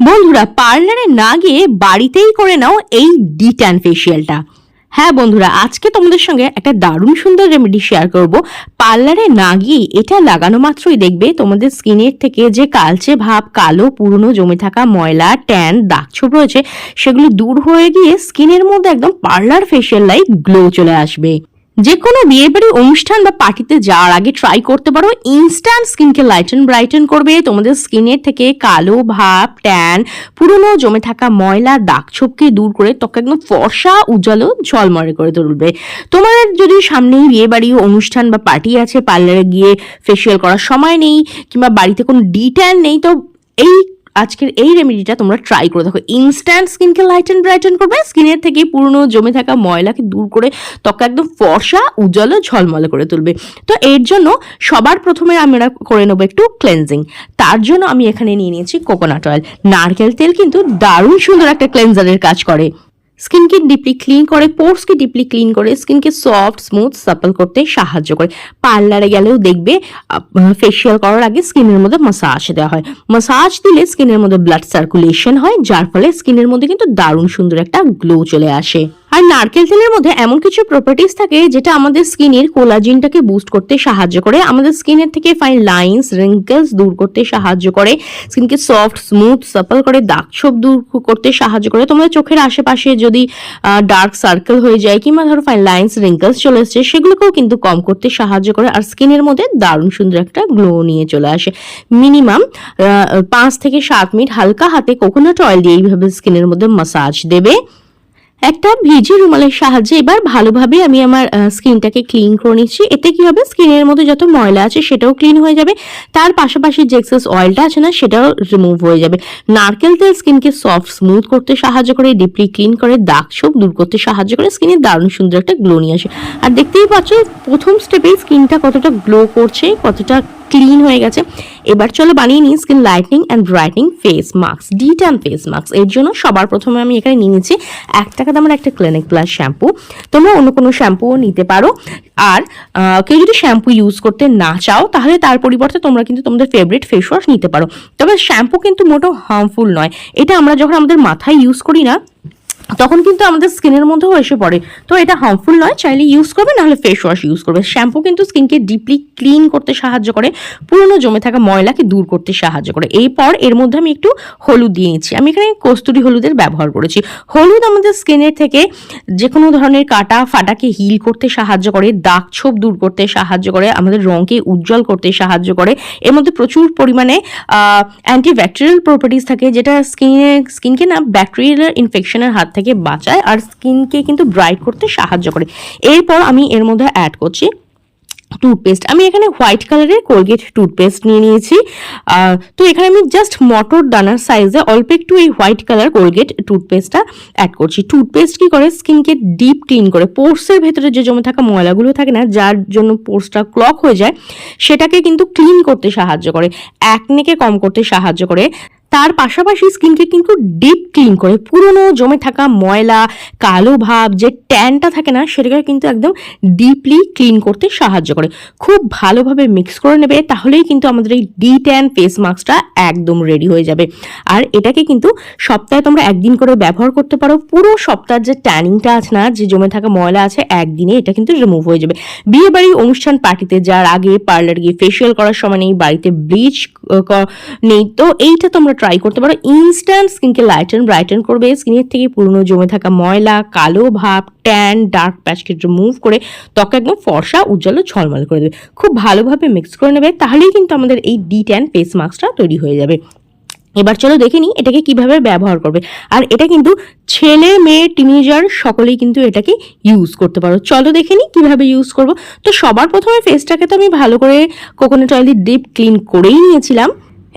বন্ধুরা পার্লারে না গিয়ে বাড়িতেই করে নাও এই ডি ফেসিয়ালটা হ্যাঁ বন্ধুরা, আজকে তোমাদের সঙ্গে একটা দারুণ সুন্দর রেমেডি শেয়ার করব। পার্লারে না গিয়ে এটা লাগানো মাত্রই দেখবে তোমাদের স্কিনের থেকে যে কালচে ভাব, কালো, পুরনো, জমে থাকা ময়লা ট্যান দাগছোপ রয়েছে, সেগুলো দূর হয়ে গিয়ে স্কিনের মধ্যে একদম পার্লার ফেসিয়াল লাইক গ্লো চলে আসবে। যে কোনো বিয়ে বাড়ি অনুষ্ঠান বা পার্টিতে যাওয়ার আগে ট্রাই করতে পারো। ইনস্ট্যান্ট স্কিনকে লাইটেন ব্রাইটেন করবে। তোমাদের স্কিনের থেকে কালো ভাব ট্যান পুরনো জমে থাকা ময়লা, দাগ ছোপকে দূর করে ত্বক একদম ফর্সা, উজ্জ্বল ঝলমরে করে তুলবে। তোমার যদি সামনেই বিয়ে বাড়ি অনুষ্ঠান বা পার্টি আছে পার্লারে গিয়ে ফেসিয়াল করার সময় নেই কিংবা বাড়িতে কোনো ডিট্যান নেই, তো এই আজকের এই রেমেডিটা তোমরা ট্রাই করে দেখো। ইনস্ট্যান্ট স্কিনকে লাইটেন ব্রাইটেন করবে স্কিনের থেকে পুরনো জমে থাকা ময়লাকে দূর করে ত্বক একদম ফর্সা, উজ্জ্বল ঝলমলে করে তুলবে। তো এর জন্য সবার প্রথমে আমরা করে নেব একটু ক্লেনজিং তার জন্য আমি এখানে নিয়ে নিয়েছি কোকোনাট অয়েল নারকেল তেল কিন্তু দারুণ সুন্দর একটা ক্লেনজারের কাজ করে। স্কিনকে ডিপলি ক্লিন করে পোর্সকে ডিপলি ক্লিন করে স্কিনকে সফট স্মুথ সাপল করতে সাহায্য করে। পার্লারে গেলেও দেখবে ফেসিয়াল করার আগে স্কিনের মধ্যে মাসাজ দেওয়া হয়। মাসাজ দিলে স্কিনের মধ্যে ব্লাড সার্কুলেশন হয়, যার ফলে স্কিনের মধ্যে কিন্তু দারুণ সুন্দর একটা গ্লো চলে আসে। আর নারকেল তেলের মধ্যে এমন কিছু প্রপার্টিস থাকে যেটা আমাদের স্কিনের কোলাজিনটাকে বুস্ট করতে সাহায্য করে, আমাদের স্কিনের থেকে ফাইন লাইন্স রিঙ্কেলস দূর করতে সাহায্য করে স্কিনকে সফট স্মুথ সাপল করে দাগ ছোপ দূর করতে সাহায্য করে। তোমাদের চোখের আশেপাশে যদি ডার্ক সার্কেল হয়ে যায় কিংবা ধরো ফাইন লাইন্স রিঙ্কেলস চলে এসছে সেগুলোকেও কিন্তু কম করতে সাহায্য করে আর স্কিনের মধ্যে দারুণ সুন্দর একটা গ্লো নিয়ে চলে আসে। মিনিমাম পাঁচ থেকে সাত মিনিট হালকা হাতে কোকোনাট অয়েল দিয়ে এইভাবে স্কিনের মধ্যে মাসাজ দেবে। একটা ভিজি রুমালের সাহায্যে এবার ভালোভাবে আমি আমার স্কিনটাকে ক্লিন করে নিচ্ছি। এতে কি হবে? স্কিনের মধ্যে যত ময়লা আছে সেটাও ক্লিন হয়ে যাবে। তার পাশাপাশি যে এক্সেস অয়েলটা আছে না, সেটাও রিমুভ হয়ে যাবে। নারকেল তেল স্কিনকে সফট স্মুথ করতে সাহায্য করে ডিপলি ক্লিন করে, দাগ ছোপ দূর করতে সাহায্য করে, স্কিনে দারুণ সুন্দর একটা গ্লো নিয়ে আসে। আর দেখতেই পাচ্ছ, প্রথম স্টেপেই স্কিনটা কতটা গ্লো করছে, কতটা ক্লিন হয়ে গেছে। এবার চলো বানিয়ে নিই skin lightening and brightening face mask D detan face mask এর জন্য সবার প্রথমে আমি এখানে নিয়ে নিচ্ছি এক টাকা দামের একটা ক্লিনিক প্লাস শ্যাম্পু তোমরা অন্য কোনো শ্যাম্পুও নিতে পারো। আর কেউ যদি শ্যাম্পু ইউজ করতে না চাও, তাহলে তার পরিবর্তে তোমরা কিন্তু তোমাদের ফেভারিট ফেস ওয়াশ নিতে পারো। তবে শ্যাম্পু কিন্তু মোটেও হার্মফুল নয়। এটা আমরা যখন আমাদের মাথায় ইউজ করি না তখন কিন্তু আমাদের স্কিনের মধ্যেও এসে পড়ে। তো এটা হার্মফুল নয়, চাইলে ইউজ করবে, নাহলে ফেস ওয়াশ ইউজ করবে। শ্যাম্পু কিন্তু স্কিনকে ডিপলি ক্লিন করতে সাহায্য করে, পুরনো জমে থাকা ময়লাকে দূর করতে সাহায্য করে। এরপর এর মধ্যে আমি একটু হলুদ দিয়ে নিচ্ছি। আমি এখানে কস্তুরি হলুদের ব্যবহার করেছি। হলুদ আমাদের স্কিনের থেকে যে কোনো ধরনের কাটা ফাটাকে হিল করতে সাহায্য করে, দাগ ছোপ দূর করতে সাহায্য করে, আমাদের রঙকে উজ্জ্বল করতে সাহায্য করে। এর মধ্যে প্রচুর পরিমাণে অ্যান্টিব্যাকটেরিয়াল প্রপার্টিস থাকে, যেটা স্কিনে স্কিনকে না ব্যাকটেরিয়াল ইনফেকশনের হাত থেকে বাঁচায় আর স্কিনকে কিন্তু ব্রাইট করতে সাহায্য করে। এরপর আমি এর মধ্যে অ্যাড করছি টুথপেস্ট আমি এখানে হোয়াইট কালারের কোলগেট টুথপেস্ট নিয়ে নিয়েছি। তো এখানে আমি জাস্ট মটর দানার সাইজে অল্প একটু এই হোয়াইট কালার কোলগেট টুথপেস্টটা অ্যাড করছি। টুথপেস্ট কি করে? স্কিনকে ডিপ ক্লিন করে। পোর্সের ভেতরে যে জমে থাকা ময়লাগুলো থাকে না, যার জন্য পোর্সটা ক্লক হয়ে যায়, সেটাকে কিন্তু ক্লিন করতে সাহায্য করে। একনেকে কম করতে সাহায্য করে। তার পাশাপাশি স্কিনকে কিন্তু ডিপ ক্লিন করে, পুরনো জমে থাকা ময়লা, কালো ভাব, যে ট্যানটা থাকে না, সেটাকে কিন্তু একদম ডিপলি ক্লিন করতে সাহায্য করে। খুব ভালোভাবে মিক্স করে নেবে, তাহলেই কিন্তু আমাদের এই ডি ট্যান ফেস মাস্কটা একদম রেডি হয়ে যাবে। আর এটাকে কিন্তু সপ্তাহে তোমরা একদিন করে ব্যবহার করতে পারো, পুরো সপ্তাহের যে ট্যানিংটা আছে না, যে জমে থাকা ময়লা আছে, একদিনে এটা কিন্তু রিমুভ হয়ে যাবে। বিয়ে বাড়ি অনুষ্ঠান পার্টিতে যার আগে পার্লার গিয়ে ফেসিয়াল করার সময় নেই, বাড়িতে ব্লিচ নেই, তো এইটা তোমরা ট্রাই করতে পারো। ইনস্ট্যান্ট স্কিনকে লাইটেন ব্রাইটেন করবে। স্কিনের থেকে পুরনো জমে থাকা ময়লা, কালো ভাব ট্যান ডার্ক প্যাচকে রিমুভ করে ত্বক একদম ফর্সা, উজ্জ্বল ঝলমল করে দেবে। খুব ভালোভাবে মিক্স করে নেবে, তাহলেই কিন্তু আমাদের এই ডি ট্যান ফেস মাস্কটা তৈরি হয়ে যাবে। এবার চলো দেখে নিই এটাকে কীভাবে ব্যবহার করবে। আর এটা কিন্তু ছেলে, মেয়ে টিনেজার সকলেই কিন্তু এটাকে ইউজ করতে পারো। চলো দেখে নিই কীভাবে ইউজ করব। তো সবার প্রথমে ফেসটাকে তো আমি ভালো করে কোকোনাট অয়েল ডিপ ক্লিন করেই নিয়েছিলাম।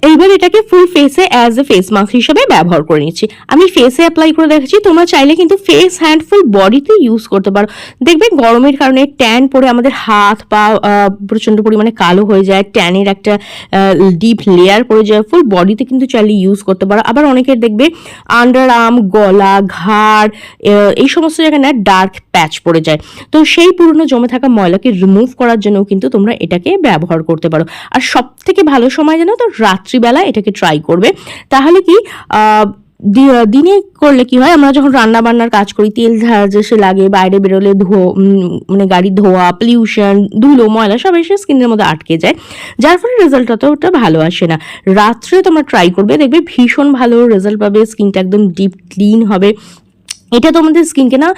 এইবার এটাকে ফুল ফেসে অ্যাজ এ ফেস মাস্ক হিসেবে ব্যবহার করে নিচ্ছি। আমি ফেসে অ্যাপ্লাই করে দেখাচ্ছি, তোমরা চাইলে কিন্তু ফেস হ্যান্ড ফুল বডিতে ইউজ করতে পারো। দেখবে গরমের কারণে ট্যান পরে আমাদের হাত পা প্রচণ্ড পরিমাণে কালো হয়ে যায় ট্যানের একটা ডিপ লেয়ার পড়ে যায়। ফুল বডিতে কিন্তু চাইলে ইউজ করতে পারো। আবার অনেকের দেখবে আন্ডার আর্ম গলা, ঘাড় এই সমস্ত জায়গায় না ডার্ক প্যাচ পড়ে যায়। তো সেই পুরনো জমে থাকা ময়লাকে রিমুভ করার জন্য কিন্তু তোমরা এটাকে ব্যবহার করতে পারো। আর সব থেকে ভালো সময় জানো তো? রাত্রে রাত্রিবেলা এটাকে ট্রাই করবে। তাহলে কি দিনে করলে কি হয়, আমরা যখন রান্না বান্নার কাজ করি, তেল সে লাগে, বাইরে বেরোলে ধো মানে গাড়ি ধোয়া পলিউশন ধুলো, ময়লা, সব এসে স্কিনের মধ্যে আটকে যায়। যার ফলে রেজাল্টটা তো ওটা ভালো আসে না। রাত্রে তোমরা ট্রাই করবে, দেখবে ভীষণ ভালো রেজাল্ট পাবে স্কিনটা একদম ডিপ ক্লিন হবে। এটা তোমাদের স্কিনকে না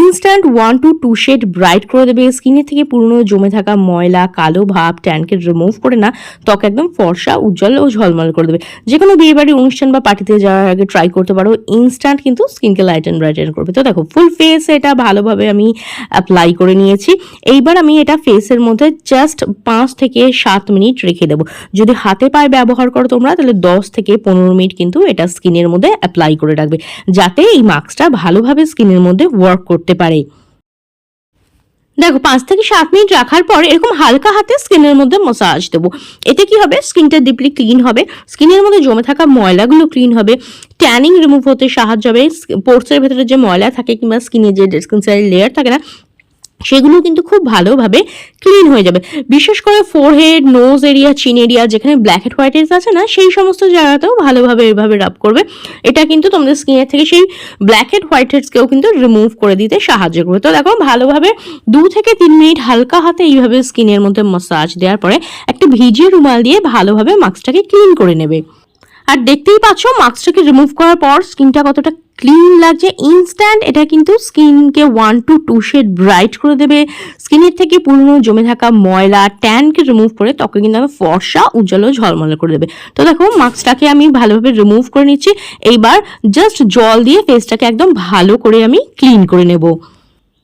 instant one to two shade bright করে দেবে। স্কিনের থেকে পুরনো জমে থাকা ময়লা, কালো ভাব ট্যানকে রিমুভ করে না, ত্বক একদম ফর্সা, উজ্জ্বল ও ঝলমল করে দেবে। যে কোনো বিয়ে বাড়ি অনুষ্ঠান বা পার্টিতে যাওয়ার আগে ট্রাই করতে পারো। ইনস্ট্যান্ট কিন্তু স্কিনকে লাইট অ্যান্ড ব্রাইটেন করবে। তো দেখো ফুল ফেস এটা ভালোভাবে আমি অ্যাপ্লাই করে নিয়েছি। এইবার আমি এটা ফেসের মধ্যে জাস্ট পাঁচ থেকে সাত মিনিট রেখে দেবো। যদি হাতে পায়ে ব্যবহার করো তোমরা, তাহলে দশ থেকে পনেরো মিনিট কিন্তু এটা স্কিনের মধ্যে অ্যাপ্লাই করে রাখবে। যাতে এই মাস্কটা ভালোভাবে স্কিনের মধ্যে ওয়ার্ক করতে পারে। দেখো, পাঁচ থেকে সাত মিনিট রাখার পর এরকম হালকা হাতে স্কিনের মধ্যে মসাজ দেবো। এতে কি হবে? স্কিনটা ডিপলি ক্লিন হবে। স্কিনের মধ্যে জমে থাকা ময়লাগুলো ক্লিন হবে। ট্যানিং রিমুভ হতে সাহায্য হবে। পোর্সের ভেতরে যে ময়লা থাকে কিংবা স্কিনের যে স্কিন লেয়ার থাকে না সেগুলো কিন্তু খুব ভালোভাবে ক্লিন হয়ে যাবে। বিশেষ করে forehead nose area chin area যেখানে ব্ল্যাক হেড হোয়াইট হেডস আছে না, সেই সমস্ত জায়গাতেও ভালোভাবে এভাবে রাব করবে। এটা কিন্তু তোমাদের স্কিনের থেকে সেই ব্ল্যাক হেড হোয়াইট হেডসকেও কিন্তু রিমুভ করে দিতে সাহায্য করবে। তো দেখো, ভালোভাবে দু থেকে তিন মিনিট হালকা হাতে এইভাবে স্কিনের মধ্যে মাসাজ দেওয়ার পরে একটা ভিজিয়ে রুমাল দিয়ে ভালোভাবে মাস্কটাকে ক্লিন করে নেবে। আর দেখতেই পাচ্ছ মাস্কটাকে রিমুভ করার পর স্কিনটা কতটা ক্লিন লাগছে ইনস্ট্যান্ট এটা কিন্তু স্কিনকে one to two shade bright করে দেবে। স্কিনের থেকে পুরনো জমে থাকা ময়লা ট্যানকে রিমুভ করে ত্বকে কিন্তু আমি ফর্সা, উজ্জ্বল ঝলমলে করে দেবে। তো দেখো মাস্কটাকে আমি ভালোভাবে রিমুভ করে নিচ্ছি। এইবার জাস্ট জল দিয়ে ফেসটাকে একদম ভালো করে আমি ক্লিন করে নেব।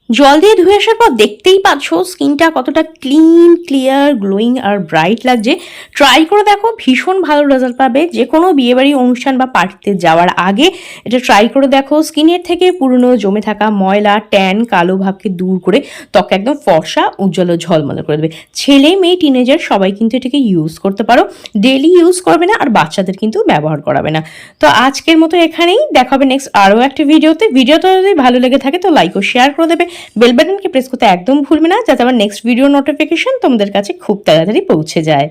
জল দিয়ে ধুয়ে আসার পর দেখতেই পাচ্ছ স্কিনটা কতটা ক্লিন, ক্লিয়ার, গ্লোয়িং আর ব্রাইট লাগছে। ট্রাই করে দেখো, ভীষণ ভালো রেজাল্ট পাবে। যে কোনো বিয়েবাড়ি অনুষ্ঠান বা পার্টিতে যাওয়ার আগে এটা ট্রাই করে দেখো। স্কিনের থেকে পুরনো জমে থাকা ময়লা ট্যান কালো ভাবকে দূর করে ত্বকে একদম ফর্সা, উজ্জ্বল ঝলমলে করে দেবে। ছেলে, মেয়ে টিনেজার সবাই কিন্তু এটাকে ইউজ করতে পারো। ডেলি ইউজ করবে না আর বাচ্চাদের কিন্তু ব্যবহার করাবে না। তো আজকের মতো এখানেই। দেখাবে নেক্সট আরও একটা ভিডিওতে ভিডিওটা যদি ভালো লেগে থাকে তো লাইক ও শেয়ার করে দেবে। বেল বাটনকে প্রেস করতে একদম ভুলবে না যাতে আমার নেক্সট ভিডিও নোটিফিকেশন তোমাদের কাছে খুব তাড়াতাড়ি পৌঁছে যায়।